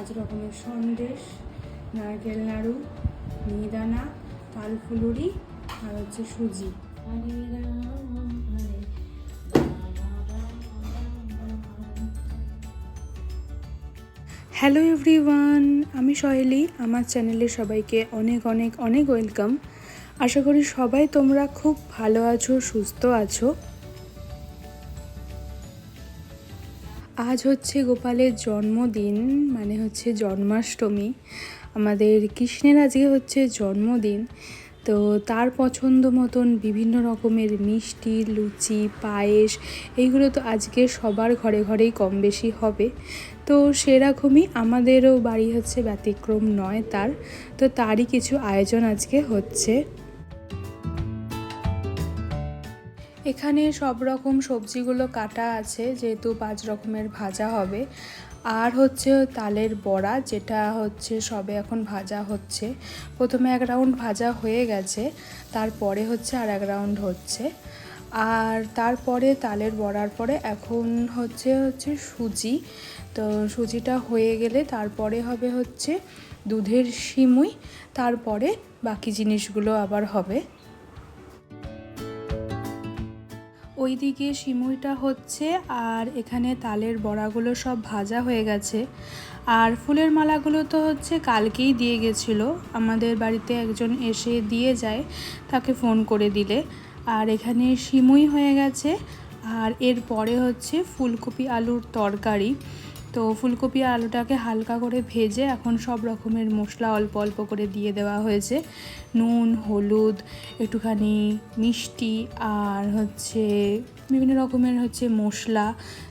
পাঁচ রকমের সন্দেশ নারকেল নাড়ু মিহিদানা তাল ফুলুরি আর হচ্ছে সুজি। হ্যালো এভরিওয়ান আমি সহেলি আমার চ্যানেলে সবাইকে অনেক অনেক অনেক ওয়েলকাম আশা করি সবাই তোমরা খুব ভালো আছো সুস্থ আছো। আজ হচ্ছে গোপালের জন্মদিন মানে হচ্ছে জন্মাষ্টমী। আমাদের কৃষ্ণের আজকে হচ্ছে জন্মদিন। তো তার পছন্দ মতন বিভিন্ন রকমের মিষ্টি, লুচি, পায়েস, এইগুলো তো আজকে সবার ঘরে ঘরেই কম বেশি হবে। তো সেরকমই আমাদেরও বাড়ি হচ্ছে ব্যতিক্রম নয় তার। তো তারই কিছু আয়োজন আজকে হচ্ছে। এখানে সব রকম সবজিগুলো কাটা আছে, যেহেতু পাঁচ রকমের ভাজা হবে। আর হচ্ছে তালের বড়া, যেটা হচ্ছে সবে এখন ভাজা হচ্ছে। প্রথমে এক রাউন্ড ভাজা হয়ে গেছে, তারপরে হচ্ছে আর এক রাউন্ড হচ্ছে। আর তারপরে তালের বড়ার পরে এখন হচ্ছে হচ্ছে সুজি। তো সুজিটা হয়ে গেলে তারপরে হবে হচ্ছে দুধের সিমুই, তারপরে বাকি জিনিসগুলো আবার হবে। ওইদিকে সিমুইটা হচ্ছে আর এখানে তালের বড়াগুলো সব ভাজা হয়ে গেছে। আর ফুলের মালাগুলো তো হচ্ছে কালকেই দিয়ে গেছিল। আমাদের বাড়িতে একজন এসে দিয়ে যায়, তাকে ফোন করে দিলে। আর এখানে সিমুই হয়ে গেছে। আর এরপরে হচ্ছে ফুলকপি আলুর তরকারি। তো ফুলকপি আলুটাকে হালকা করে ভেজে এখন সব রকমের মশলা অল্প অল্প করে দিয়ে দেওয়া হয়েছে। নুন, হলুদ, একটুখানি মিষ্টি আর হচ্ছে বিভিন্ন রকমের হচ্ছে মশলা,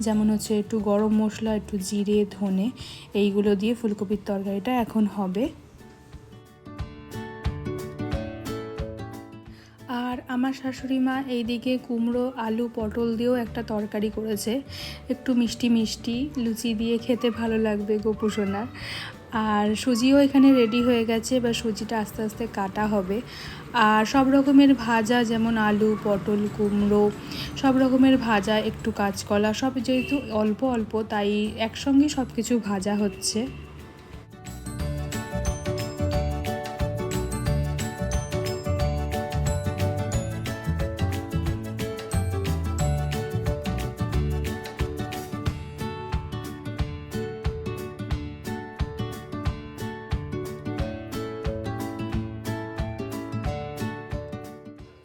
যেমন হচ্ছে একটু গরম মশলা, একটু জিরে, ধনে, এইগুলো দিয়ে ফুলকপির তরকারিটা এখন হবে। আমার শাশুড়ি মা এইদিকে কুমড়ো, আলু, পটল দিয়েও একটা তরকারি করেছে। একটু মিষ্টি মিষ্টি লুচি দিয়ে খেতে ভালো লাগবে গোপুসোনার। আর সুজিও এখানে রেডি হয়ে গেছে, এবার সুজিটা আস্তে আস্তে কাটা হবে। আর সব রকমের ভাজা, যেমন আলু, পটল, কুমড়ো, সব রকমের ভাজা, একটু কাঁচকলা, সব যেহেতু অল্প অল্প, তাই একসঙ্গে সব কিছু ভাজা হচ্ছে।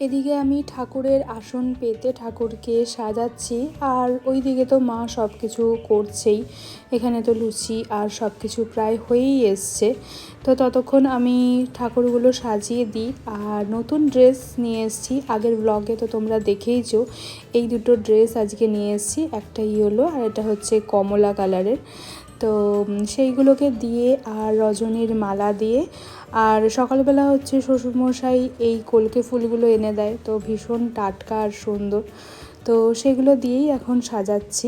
এদিকে আমি ঠাকুরের আসন পেতে ঠাকুরকে সাজাচ্ছি, আর ওইদিকে তো মা সব কিছু করছেই। এখানে তো লুচি আর সব কিছু প্রায় হয়েই এসছে। তো ততক্ষণ আমি ঠাকুরগুলো সাজিয়ে দিই, আর নতুন ড্রেস নিয়ে এসেছি। আগের ব্লগে তো তোমরা দেখেইছো, এই দুটো ড্রেস আজকে নিয়ে এসেছি। একটা ইয়েলো আর এটা হচ্ছে কমলা কালারের তো সেইগুলোকে দিয়ে আর রজনীর মালা দিয়ে। আর সকালবেলা হচ্ছে শ্বশুরমশাই এই কলকে ফুলগুলো এনে দেয়। তো ভীষণ টাটকা আর সুন্দর। তো সেগুলো দিয়েই এখন সাজাচ্ছি।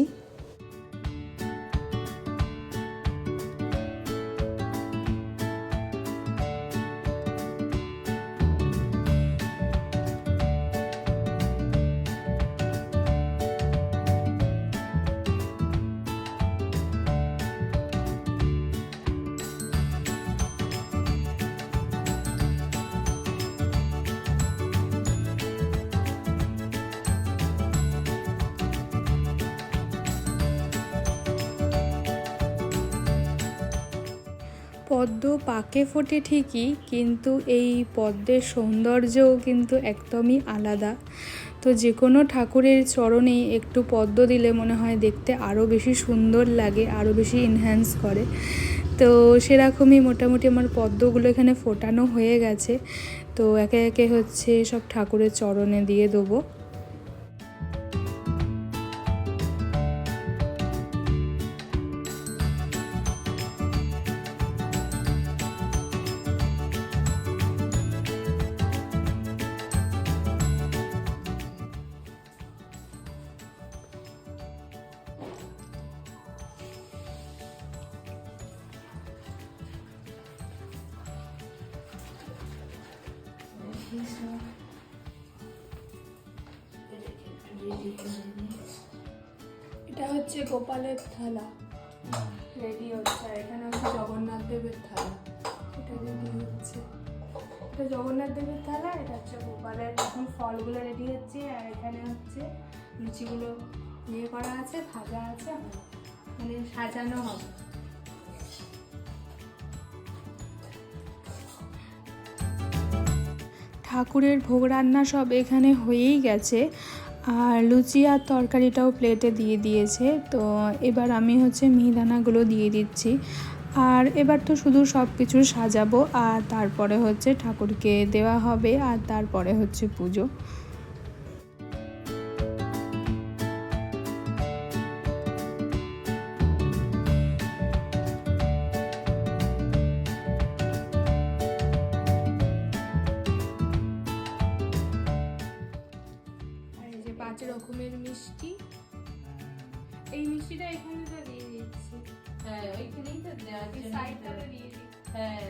পদ্ম পাকে ফোটে ঠিকই, কিন্তু এই পদ্মের সৌন্দর্যও কিন্তু একদমই আলাদা। তো যে কোনো ঠাকুরের চরণেই একটু পদ্ম দিলে মনে হয় দেখতে আরও বেশি সুন্দর লাগে আরও বেশি ইনহ্যান্স করে। তো সেরকমই মোটামুটি আমার পদ্মগুলো এখানে ফোটানো হয়ে গেছে। তো একে একে হচ্ছে সব ঠাকুরের চরণে দিয়ে দেবো। এটা হচ্ছে গোপালের থালা। রেডি হচ্ছে, আর এখানে হচ্ছে জগন্নাথ দেবের থালা। এটা রেডি হচ্ছে। এটা জগন্নাথ দেবের থালা, এটা হচ্ছে গোপালের। এখন ফলগুলো রেডি হচ্ছে, আর এখানে হচ্ছে লুচিগুলো ইয়ে করা আছে, ভাজা আছে। মানে সাজানো হবে। ঠাকুরের ভোগ রান্না সব এখানে হয়েই গেছে। আর লুচি আর তরকারিটাও প্লেটে দিয়ে দিয়েছে। তো এবার আমি হচ্ছে মিহিদানাগুলো দিয়ে দিচ্ছি। আর এবার তো শুধু সব কিছু সাজাবো, আর তারপরে হচ্ছে ঠাকুরকে দেওয়া হবে, আর তারপরে হচ্ছে পুজো। রকমের মিষ্টি। এই মিষ্টিটা এখানে তো দিয়ে দিচ্ছি। হ্যাঁ ওইখানেই তো দিয়ে দিচ্ছি। হ্যাঁ।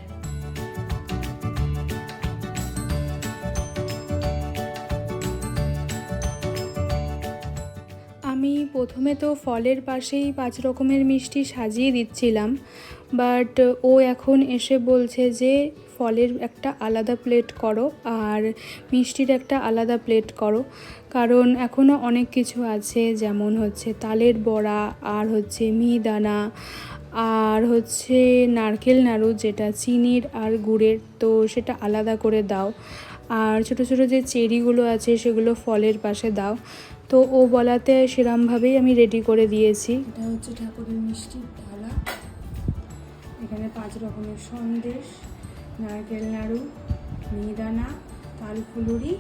আমি প্রথমে তো ফলের পাশেই পাঁচ রকমের মিষ্টি সাজিয়ে দিচ্ছিলাম বাট ও এখন এসে বলছে যে ফলের একটা আলাদা প্লেট করো আর মিষ্টির একটা আলাদা প্লেট করো। কারণ এখনও অনেক কিছু আছে, যেমন হচ্ছে তালের বড়া, আর হচ্ছে মিহিদানা আর হচ্ছে নারকেল নাড়ু, যেটা চিনির আর গুড়ের, তো সেটা আলাদা করে দাও। আর ছোট ছোট যে চেরিগুলো আছে, সেগুলো ফলের পাশে দাও। তো ও বলাতে সেরমভাবেই আমি রেডি করে দিয়েছি। এটা হচ্ছে ঠাকুরের মিষ্টির থালা এখানে পাঁচ রকমের সন্দেশ। নারকেল নাড়ু, মিহিদানা, তালফুলুরি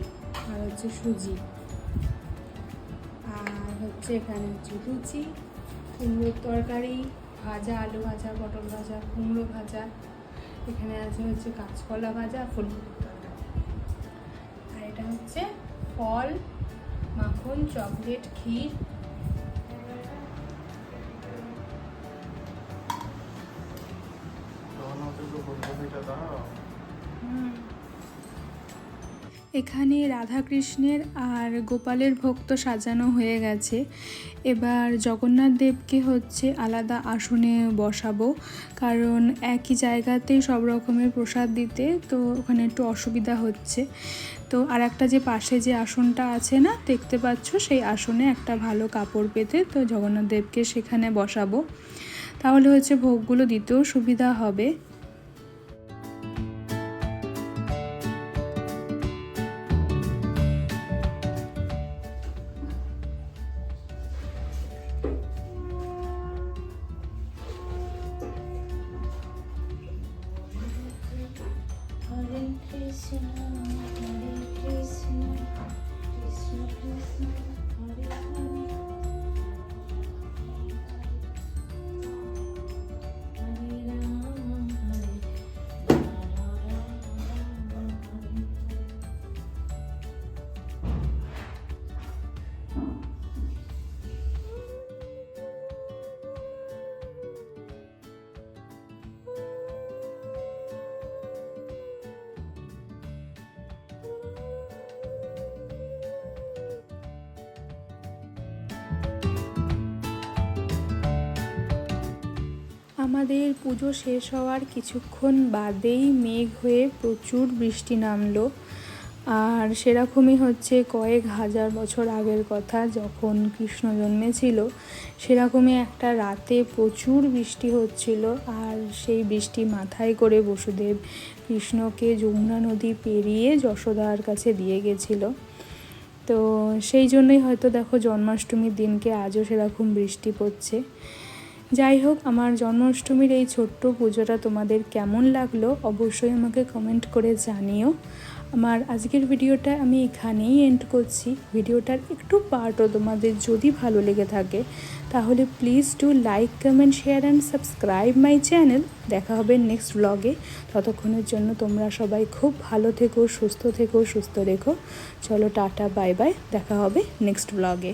আর হচ্ছে সুজি। আর হচ্ছে এখানে হচ্ছে লুচি, কুমড়োর তরকারি, ভাজা, আলু ভাজা, পটল ভাজা, কুমড়ো ভাজা। এখানে আছে হচ্ছে কাঁচকলা ভাজা, ফুলকপির তরকারি। আর এটা হচ্ছে ফল, মাখন, চকলেট, ক্ষীর এখানে রাধাকৃষ্ণের আর গোপালের ভক্ত সাজানো হয়ে গেছে। এবার জগন্নাথ দেবকে হচ্ছে আলাদা আসনে বসাবো। কারণ একই জায়গাতেই সব রকমের প্রসাদ দিতে তো ওখানে একটু অসুবিধা হচ্ছে। তো আর একটা যে পাশে যে আসনটা আছে না, দেখতে পাচ্ছ সেই আসনে একটা ভালো কাপড় পেতে তো জগন্নাথ দেবকে সেখানে বসাবো। তাহলে হচ্ছে ভোগগুলো দিতেও সুবিধা হবে। আমাদের পুজো শেষ হওয়ার কিছুক্ষণ বাদেই মেঘ হয়ে প্রচুর বৃষ্টি নামলো। আর সেরকমই হচ্ছে কয়েক হাজার বছর আগের কথা, যখন কৃষ্ণ জন্মেছিল, সেরকমই একটা রাতে প্রচুর বৃষ্টি হচ্ছিল। আর সেই বৃষ্টি মাথায় করে বসুদেব কৃষ্ণকে যমুনা নদী পেরিয়ে যশোদার কাছে দিয়ে গেছিল। তো সেই জন্যই হয়তো দেখো জন্মাষ্টমীর দিনকে আজও সেরকম বৃষ্টি পড়ছে। যাই হোক, আমার জন্মাষ্টমীর এই ছোট্ট পুজোটা তোমাদের কেমন লাগল অবশ্যই আমাকে কমেন্ট করে জানিও। আমার আজকের ভিডিওটা আমি এখানেই এন্ড করছি। ভিডিওটার একটু পার্টও তোমাদের যদি ভালো লেগে থাকে, তাহলে please do like comment share and subscribe my channel দেখা হবে নেক্সট ব্লগে ততক্ষণের জন্য তোমরা সবাই খুব ভালো থেকো, সুস্থ থেকো, সুস্থ রেখো। চলো টাটা বাই বাই দেখা হবে নেক্সট ব্লগে